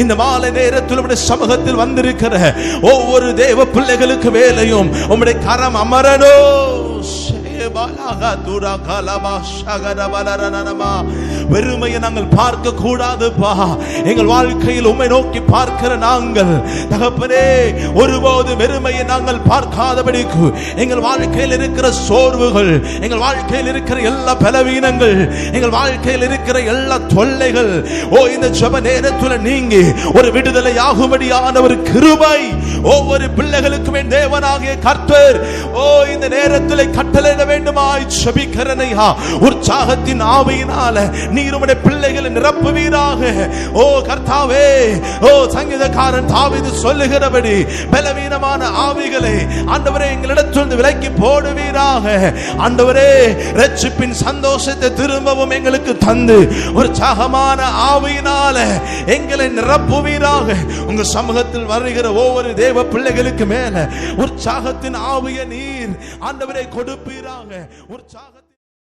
இந்த மாலை நேரத்தில் உடைய சமூகத்தில் வந்திருக்கிற ஒவ்வொரு தேவ பிள்ளைகளுக்கு வேலையும் உம்முடைய கரம் அமரனோ வெறுமையை நாங்கள் பார்க்க கூடாதுப்பா எங்கள் வாழ்க்கையில் உம்மை நோக்கி பார்க்கிற நாங்கள். தகப்பனே ஒருபோது வெறுமையை நாங்கள் பார்க்காதபடிக்கு. எங்கள் வாழ்க்கையில் இருக்கிற சோர்வுகள் எங்கள் வாழ்க்கையில் இருக்கிற எல்லா பலவீனங்கள் எங்கள் வாழ்க்கையில் இருக்கிற எல்லா தொல்லைகள் ஓ இந்த ஜெப நேரத்துல நீங்கி ஒரு விடுதலை ஆகும்படியான ஒரு கிருபை ஒவ்வொரு பிள்ளைகளுக்குமே தேவனாகிய கர்த்தர். ஓ இந்த நேரத்தில் கட்டளையிட வேண்டுமாய் செபிக்கிறனையா உற்சாகத்தின் ஆவியினால நீர் உடைய பிள்ளைகளை நிரப்புவீராக. ஓ கர்த்தாவே ஓ சங்கீதக்காரன் தாவிது சொல்லுகிறபடி பலவீனமான ஆவிகளை ஆண்டவரே எங்களிடத்திலிருந்து விலக்கி போடுவீராக. ஆண்டவரே ரட்சிப்பின் சந்தோஷத்தை திரும்பவும் எங்களுக்கு தந்து உற்சாகமான ஆவியினால எங்களை நிரப்புவீராக. உங்க சமூகத்தில் வருகிற ஒவ்வொரு தேவ பிள்ளைகளுக்கு மேல உற்சாகத்தின் ஆவிய நீர் ஆண்டவரை கொடுப்பீராக. உற்சாகத்தை